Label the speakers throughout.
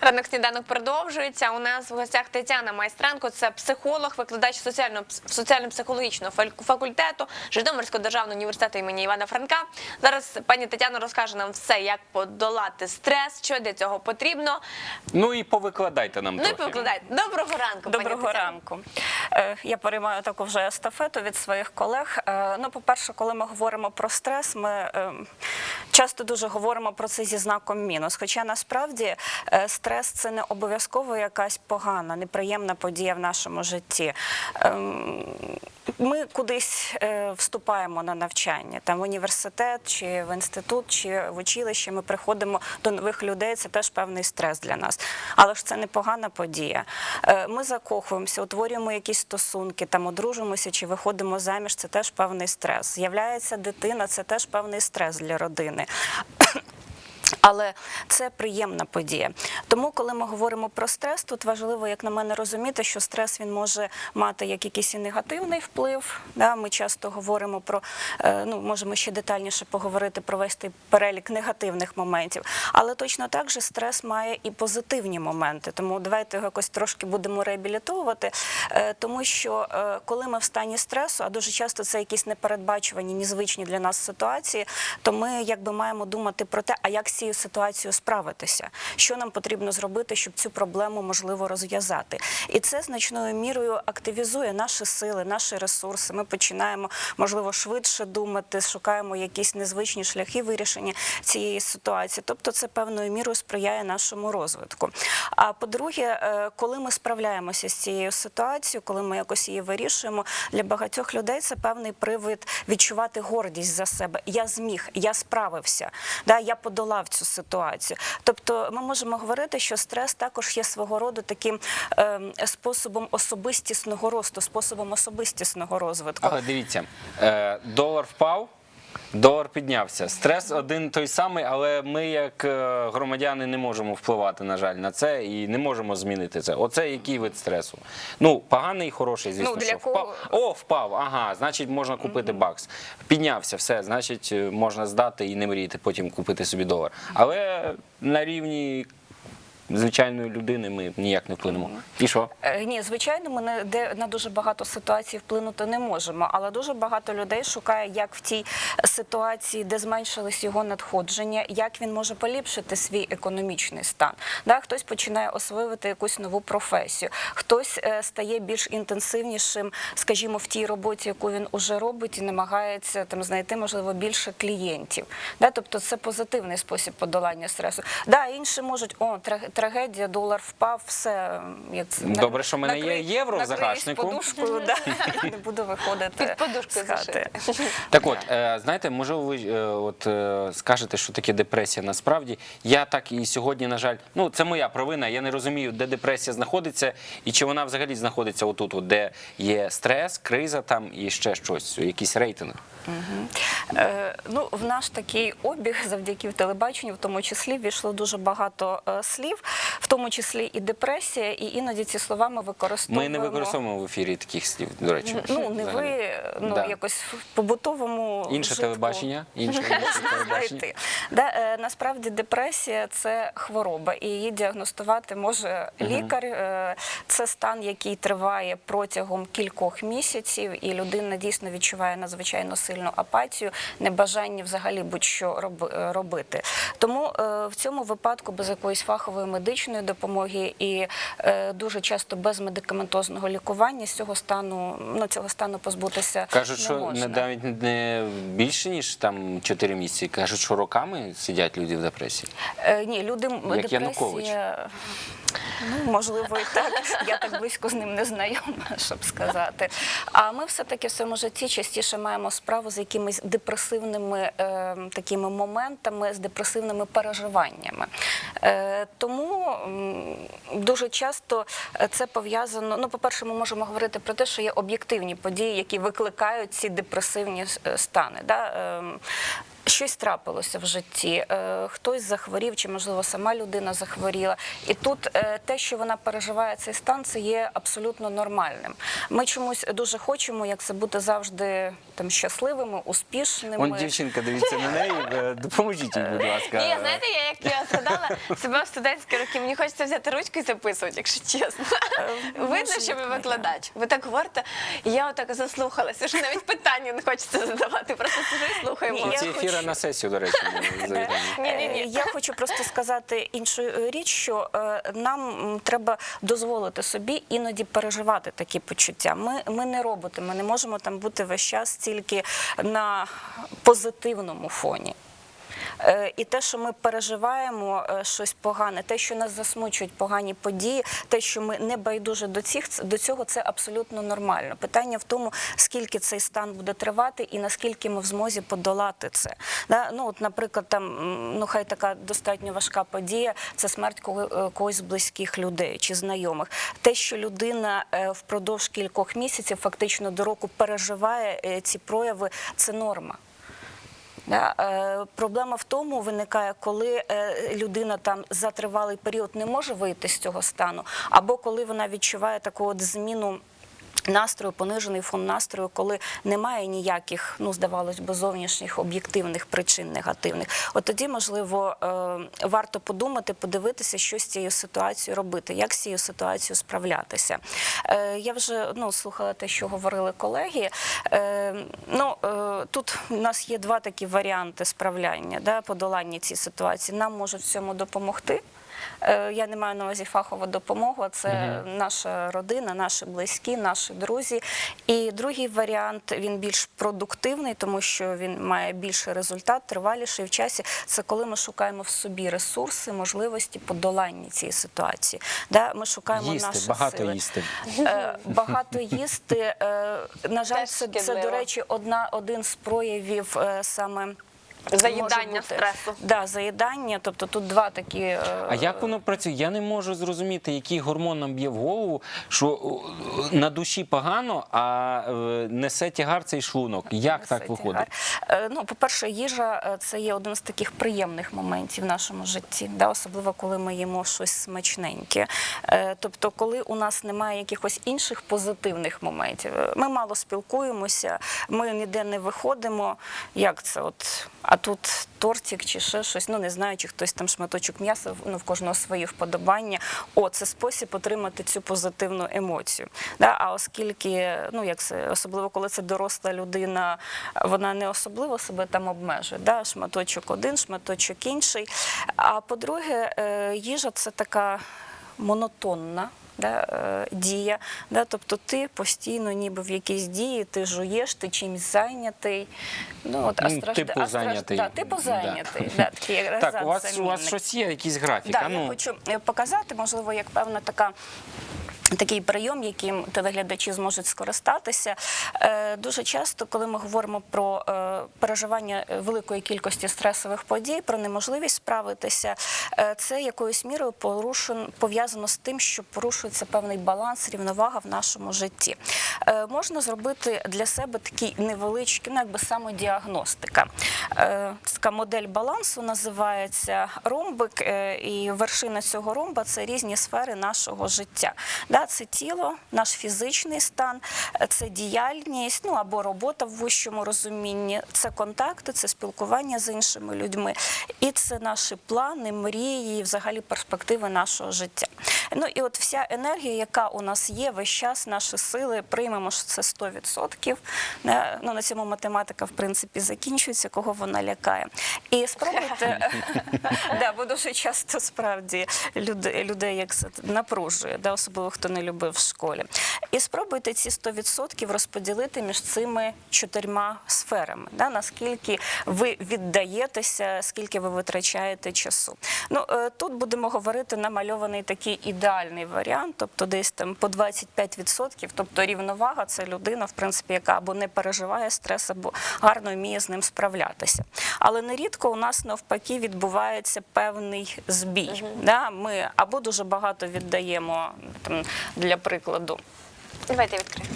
Speaker 1: Ранок сніданок продовжується. У нас в гостях Тетяна Майстренко, це психолог, викладач соціально соціально-психологічного факультету Житомирського державного університету імені Івана Франка. Зараз пані Тетяна розкаже нам все, як подолати стрес, що для цього потрібно.
Speaker 2: Ну і повикладайте нам
Speaker 1: Ну і
Speaker 2: трохи.
Speaker 1: покладайте. Доброго ранку,
Speaker 3: Доброго
Speaker 1: Тетяно.
Speaker 3: ранку. Е, Я переймаю таку вже естафету від своїх колег. Е, Ну, по-перше, коли ми говоримо про стрес, ми е, часто дуже говоримо про це зі знаком мінус. Хоча насправді е, стрес це не обов'язково якась погана, неприємна подія в нашому житті. Ем, Ми кудись е, вступаємо на навчання, там в університет, чи в інститут, чи в училище. Ми приходимо до нових людей. Це теж певний стрес для нас. Але ж це не погана подія. Е, Ми закохуємося, утворюємо якісь стосунки, там одружимося чи виходимо заміж. Це теж певний стрес. З'являється дитина, це теж певний стрес для родини. it. Але це приємна подія. Тому, коли ми говоримо про стрес, тут важливо, як на мене, розуміти, що стрес він може мати як якийсь і негативний вплив. Да? Ми часто говоримо про е, ну можемо ще детальніше поговорити про весь той перелік негативних моментів. Але точно так же стрес має і позитивні моменти. Тому давайте його якось трошки будемо реабілітовувати, е, тому що е, коли ми в стані стресу, а дуже часто це якісь непередбачувані, незвичні для нас ситуації, то ми якби маємо думати про те, а як з цією ситуацією справитися, що нам потрібно зробити, щоб цю проблему можливо розв'язати. І це значною мірою активізує наші сили, наші ресурси. Ми починаємо можливо швидше думати, шукаємо якісь незвичні шляхи вирішення цієї ситуації. Тобто, це певною мірою сприяє нашому розвитку. А по-друге, е, коли ми справляємося з цією ситуацією, коли ми якось її вирішуємо, для багатьох людей це певний привид відчувати гордість за себе. Я зміг, я справився, да, я подолав цю ситуацію. Тобто, ми можемо говорити, що стрес також є свого роду таким е, способом особистісного росту, способом особистісного розвитку.
Speaker 2: Але дивіться, е, долар впав. Долар піднявся. Стрес один той самий, але ми, як е, громадяни, не можемо впливати, на жаль, на це і не можемо змінити це. Оце який вид стресу? Ну, поганий і хороший, звісно.
Speaker 1: Ну, для
Speaker 2: що.
Speaker 1: кого-
Speaker 2: Впав. О, впав. Ага, значить, можна купити бакс. Піднявся, все, значить, е, можна здати і не мріяти, потім купити собі долар. Але на рівні звичайної людини ми ніяк не вплинемо. І що?
Speaker 3: Е, Ні, звичайно, ми не де на дуже багато ситуацій вплинути не можемо, але дуже багато людей шукає, як в тій ситуації, де зменшились його надходження, як він може поліпшити свій економічний стан. Да, хтось починає освоювати якусь нову професію, хтось е, стає більш інтенсивнішим, скажімо, в тій роботі, яку він уже робить, і намагається там знайти можливо більше клієнтів. Да, тобто це позитивний спосіб подолання стресу. Да, інші можуть о трагедія, долар впав, все як це
Speaker 2: Добре, що в мене є євро в загашнику.
Speaker 3: подушкою, да, і не буду виходити
Speaker 1: Під подушкою
Speaker 3: з хати.
Speaker 2: Так от, е, знаєте, можливо, ви е, от, е, скажете, що таке депресія насправді. Я так і сьогодні, на жаль, ну це моя провина. Я не розумію, де депресія знаходиться і чи вона взагалі знаходиться отут, от, де є стрес, криза там і ще щось, якийсь рейтинг.
Speaker 3: Е, ну, в наш такий обіг завдяки телебаченню, в тому числі, війшло дуже багато е, слів, в тому числі і депресія, і іноді ці слова ми використовуємо.
Speaker 2: Ми не використовуємо в ефірі таких слів, до речі.
Speaker 3: Ну, не
Speaker 2: взагалі.
Speaker 3: ви, ну
Speaker 2: Да.
Speaker 3: якось в побутовому
Speaker 2: Інше
Speaker 3: вжитку.
Speaker 2: телебачення, інше, телебачення.
Speaker 3: Да, е, насправді депресія це хвороба, і її діагностувати може лікар. Е, Це стан, який триває протягом кількох місяців, і людина дійсно відчуває надзвичайно сильну апатію, небажання взагалі будь-що роби- е, робити. Тому в цьому випадку без якоїсь фахової медичної допомоги і е, дуже часто без медикаментозного лікування з цього стану ну цього стану позбутися
Speaker 2: Кажуть,
Speaker 3: не
Speaker 2: що
Speaker 3: можна.
Speaker 2: не навіть не більше ніж там 4 місяці. Кажуть, що роками сидять люди в депресії.
Speaker 3: Е, ні, люди
Speaker 2: Як Янукович.
Speaker 3: депресія. Ну, можливо, і так. Я так близько з ним не знайома, щоб сказати. А ми все-таки в своєму житті частіше маємо справу з якимись депресивними е, такими моментами, з депресивними переживаннями. Е, тому м, дуже часто е, це пов'язано. Ну, по-перше, ми можемо говорити про те, що є об'єктивні події, які викликають ці депресивні е, стани. Да? Ем, Щось трапилося в житті, е, хтось захворів, чи можливо сама людина захворіла. І тут те, що вона переживає цей стан, це є абсолютно нормальним. Ми чомусь дуже хочемо, як це бути завжди там щасливими, успішними.
Speaker 2: Он дівчинка, дивіться на неї, е, допоможіть їй, будь ласка.
Speaker 1: Ні, знаєте, я як я згадала себе в студентські роки, мені хочеться взяти ручку і записувати, якщо чесно. Видно, що ви викладач. Ви так говорите, і я отак заслухалася, що навіть питання не хочеться задавати. Просто сижу і
Speaker 3: Ні, я
Speaker 2: Ці ефіри на сесію, до речі.
Speaker 1: Ні-ні-ні.
Speaker 3: Е, Я хочу просто сказати іншу е, річ, що е, нам треба дозволити собі іноді переживати такі почуття. Ми, ми не роботи, ми не можемо там бути весь час тільки на позитивному фоні. Е, І те, що ми переживаємо е, щось погане, те, що нас засмучують погані події, те, що ми не байдуже до цих до цього, це абсолютно нормально. Питання в тому, скільки цей стан буде тривати, і наскільки ми в змозі подолати це. Да? Ну, от, наприклад, там ну хай така достатньо важка подія, це смерть е, когось з близьких людей чи знайомих. Те, що людина впродовж кількох місяців, фактично до року, переживає ці прояви, це норма. Е, проблема в тому виникає, коли е, людина там за тривалий період не може вийти з цього стану, або коли вона відчуває таку от зміну. Настрою, понижений фон настрою, коли немає ніяких, ну здавалось би, зовнішніх об'єктивних причин негативних. От тоді, можливо, е, варто подумати, подивитися, що з цією ситуацією робити, як з цією ситуацією справлятися. Е, Я вже ну, слухала те, що говорили колеги. Е, Ну, тут у нас є два такі варіанти справляння, да, подолання цієї ситуації. Нам можуть в цьому допомогти. Е, Я не маю на увазі фахову допомогу, це наша родина, наші близькі, наші друзі. І другий варіант він більш продуктивний, тому що він має більший результат, триваліший в часі. Це коли ми шукаємо в собі ресурси, можливості подолання цієї ситуації. Да, Ми шукаємо
Speaker 2: Їсти,
Speaker 3: наші
Speaker 2: багато
Speaker 3: сили.
Speaker 2: їсти.
Speaker 3: Е, Багато їсти. е, На жаль, це, це, до речі, одна, один з проявів е, саме.
Speaker 1: Заїдання
Speaker 3: бути-
Speaker 1: стресу.
Speaker 3: Да, заїдання. Тобто тут два такі. е,
Speaker 2: А як воно працює? Я не можу зрозуміти, який гормон нам б'є в голову, що на душі погано, а е, несе тягар цей шлунок. Як так виходить?
Speaker 3: тягар. Е, Ну, по-перше, їжа е, це є один з таких приємних моментів в нашому житті, да? особливо коли ми їмо щось смачненьке. Е, Тобто, коли у нас немає якихось інших позитивних моментів, Е, ми мало спілкуємося, ми ніде не виходимо. Як це? От, а тут тортик чи ще щось, ну не знаю, чи хтось там шматочок м'яса, ну в кожного свої вподобання. О, це спосіб отримати цю позитивну емоцію. Да? А оскільки, ну як це, особливо коли це доросла людина, вона не особливо себе там обмежує. Да? Шматочок один, шматочок інший. А по-друге, е, їжа це така монотонна. Да, е, дія, да, тобто ти постійно ніби в якійсь дії, ти жуєш, ти чимось зайнятий. Ну, от, а
Speaker 2: Ну,
Speaker 3: страж-
Speaker 2: типу
Speaker 3: а страж-
Speaker 2: зайнятий.
Speaker 3: Да, типу зайнятий. Да, такий
Speaker 2: Так, у вас, у вас щось є, якийсь графік?
Speaker 3: Да,
Speaker 2: а ну.
Speaker 3: я хочу е, показати, можливо, як певна така. Такий прийом, яким телеглядачі зможуть скористатися. Е, Дуже часто, коли ми говоримо про е, переживання великої кількості стресових подій, про неможливість справитися, е, це якоюсь мірою пов'язано з тим, що порушується певний баланс, рівновага в нашому житті. Можна зробити для себе такий невеличкий, ну якби самодіагностика. Така модель балансу називається ромбик, і вершина цього ромба це різні сфери нашого життя. Це тіло, наш фізичний стан, це діяльність, ну або робота в вищому розумінні, це контакти, це спілкування з іншими людьми, і це наші плани, мрії, взагалі перспективи нашого життя. Ну і от вся енергія, яка у нас є, весь час наші сили, приймемо, що це 100%. Не? Ну, на цьому математика, в принципі, закінчується, кого вона лякає. І спробуйте, да, бо дуже часто справді людей як це напружує, да, особливо хто не любив в школі. І спробуйте ці 100% розподілити між цими чотирма сферами. Да, наскільки ви віддаєтеся, скільки ви витрачаєте часу. Ну, е, тут будемо говорити намальований такий ідеальний варіант, тобто десь там по 25%, тобто рівновага це людина, в принципі, яка або не переживає стрес, або гарно вміє з ним справлятися. Але нерідко у нас навпаки відбувається певний збій. Да? Ми або дуже багато віддаємо там, для прикладу
Speaker 1: Давайте відкриємо.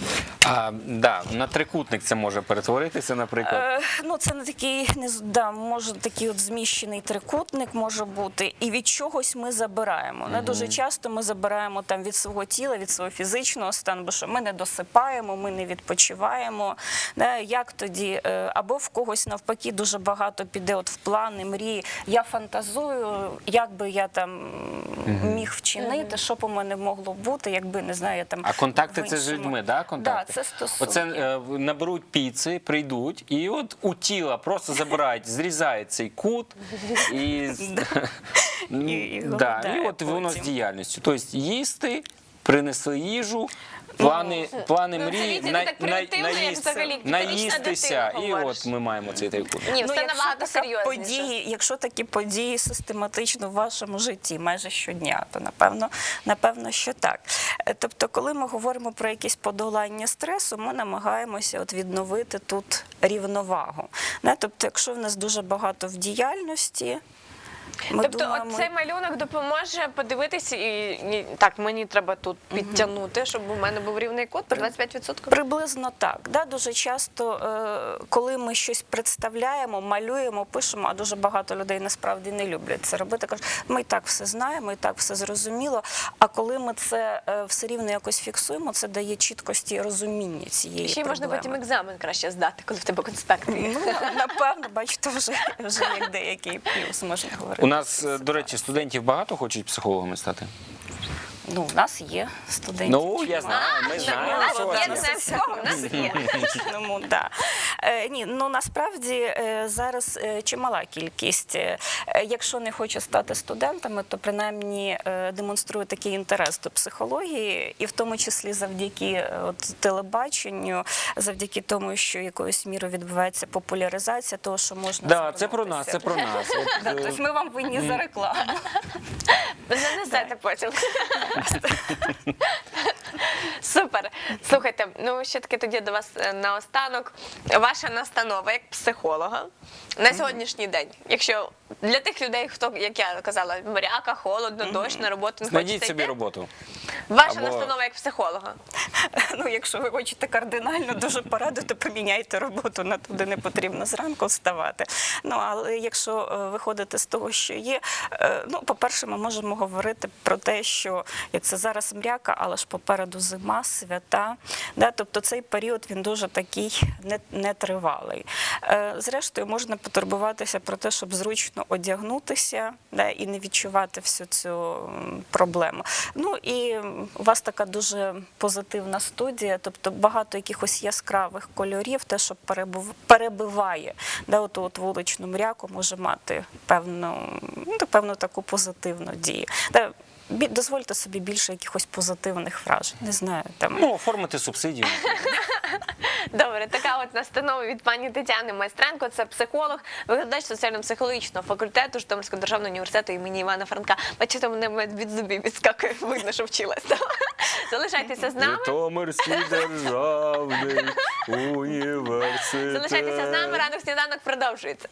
Speaker 2: А, да, на трикутник це може перетворитися, наприклад.
Speaker 3: Е, ну, це не такий, не з- да, може такий от зміщений трикутник може бути, і від чогось ми забираємо. Не дуже часто ми забираємо там від свого тіла, від свого фізичного стану, бо що ми не досипаємо, ми не відпочиваємо. Да, як тоді? Е, Або в когось навпаки дуже багато піде от в плани, мрії. Я фантазую, як би я там міг вчинити, що б у мене могло бути, якби не знаю, я там
Speaker 2: А контакти це з людьми, да, контакти?
Speaker 3: Да, це стосунки.
Speaker 2: Оце е, наберуть піци, прийдуть, і от у тіла просто забирають, зрізають цей кут і,
Speaker 3: І- і
Speaker 2: да, і от воно з
Speaker 3: потім.
Speaker 2: діяльністю. Тобто їсти, принесли їжу. Плани, плани
Speaker 1: Ну, це
Speaker 2: мрії,
Speaker 1: Вітя,
Speaker 2: на-
Speaker 1: так
Speaker 2: на-
Speaker 1: примітивно, як
Speaker 2: наїсти-
Speaker 1: взагалі
Speaker 2: наїстися,
Speaker 1: дитина
Speaker 2: і
Speaker 1: говориш.
Speaker 2: от ми маємо цей трикут.
Speaker 1: Ні, все
Speaker 3: Ну, якщо
Speaker 1: набагато
Speaker 3: така
Speaker 1: серйозніше.
Speaker 3: Події, якщо такі події систематично в вашому житті майже щодня, то напевно, напевно, що так. Е, Тобто, коли ми говоримо про якісь подолання стресу, ми намагаємося от відновити тут рівновагу. Не? Тобто, якщо в нас дуже багато в діяльності, ми
Speaker 1: тобто,
Speaker 3: думаємо,
Speaker 1: от цей малюнок допоможе подивитися і, і так, мені треба тут підтягнути, щоб у мене був рівний код по 25%.
Speaker 3: Приблизно так. Да? Дуже часто, е, коли ми щось представляємо, малюємо, пишемо, а дуже багато людей насправді не люблять це робити. Кажуть, ми і так все знаємо, і так все зрозуміло. А коли ми це е, все рівно якось фіксуємо, це дає чіткості і розуміння цієї
Speaker 1: Ще й можна потім екзамен краще здати, коли в тебе конспект є.
Speaker 3: Ну, напевно, бачите, вже, вже як деякий плюс можна говорити.
Speaker 2: У нас, е, до речі, студентів багато хочуть психологами стати.
Speaker 3: Ну, в нас є студентів.
Speaker 2: Ну, я знаю, ми знаємо, що у
Speaker 1: є,
Speaker 2: вас
Speaker 1: не
Speaker 2: є.
Speaker 1: знаю в нас є.
Speaker 3: Да. Е, ні, ну насправді е, зараз е, чимала кількість. Е, Якщо не хоче стати студентами, то принаймні е, демонструє такий інтерес до психології, і в тому числі завдяки е, от, телебаченню, завдяки тому, що якоюсь мірою відбувається популяризація того, що можна
Speaker 2: Да, це про нас,
Speaker 3: звернутися.
Speaker 2: це про нас. От,
Speaker 3: Да,
Speaker 2: е,
Speaker 3: тобто ми вам винні за рекламу.
Speaker 1: Занесете потім. Супер. Слухайте, ну ще таки тоді до вас е, наостанок. Ваша настанова як психолога на сьогоднішній день. Якщо для тих людей, хто, як я казала, моряка, холодно, дощ, на роботу не
Speaker 2: Знайдіть
Speaker 1: хочеться
Speaker 2: собі
Speaker 1: йти.
Speaker 2: роботу.
Speaker 1: Ваша
Speaker 2: Або-
Speaker 1: настанова як психолога.
Speaker 3: Ну, якщо ви хочете кардинально дуже пораду, то поміняйте роботу на туди не потрібно зранку вставати. Ну але якщо е, виходити з того, що є, е, ну по-перше, ми можемо говорити про те, що як це зараз мряка, але ж попереду зима, свята. Да? Тобто цей період він дуже такий не- нетривалий. Е, Зрештою, можна потурбуватися про те, щоб зручно одягнутися да, і не відчувати всю цю проблему. Ну і у вас така дуже позитивна студія, тобто багато якихось яскравих кольорів, те, що перебув- перебиває де от, от вуличну мряку, може мати певну, ну, певну таку позитивну дію. Де дозвольте собі більше якихось позитивних вражень. Не знаю, там
Speaker 2: Ну, оформити субсидію.
Speaker 1: Добре, така от настанова від пані Тетяни Майстренко. Це психолог, викладач соціально-психологічного факультету Житомирського державного університету імені Івана Франка. Бачите, мене від зубів відскакує, видно, що вчилася. Залишайтеся з нами.
Speaker 2: Житомирський державний університет.
Speaker 1: Залишайтеся з нами. Ранок сніданок продовжується.